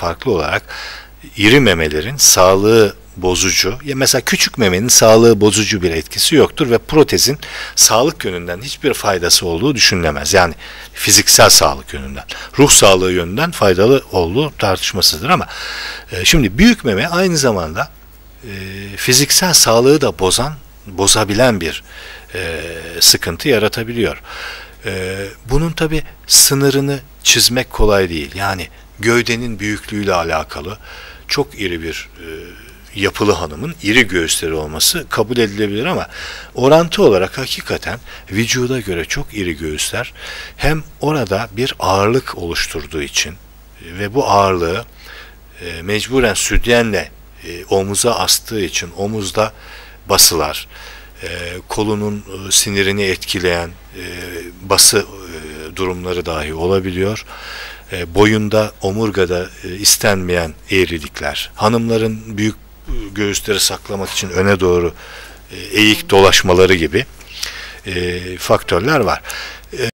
farklı olarak iri memelerin sağlığı bozucu, ya mesela küçük memenin sağlığı bozucu bir etkisi yoktur ve protezin sağlık yönünden hiçbir faydası olduğu düşünülemez. Yani fiziksel sağlık yönünden, ruh sağlığı yönünden faydalı olduğu tartışmasızdır ama e, şimdi büyük meme aynı zamanda e, fiziksel sağlığı da bozan, bozabilen bir e, sıkıntı yaratabiliyor. E, bunun tabi sınırını çizmek kolay değil. Yani gövdenin büyüklüğüyle alakalı çok iri bir e, yapılı hanımın iri göğüsleri olması kabul edilebilir ama orantı olarak hakikaten vücuda göre çok iri göğüsler hem orada bir ağırlık oluşturduğu için ve bu ağırlığı e, mecburen sütyenle e, omuza astığı için omuzda basılar, e, kolunun e, sinirini etkileyen e, bası e, durumları dahi olabiliyor. E, boyunda, omurgada e, istenmeyen eğrilikler, hanımların büyük e, göğüsleri saklamak için öne doğru e, eğik dolaşmaları gibi e, faktörler var.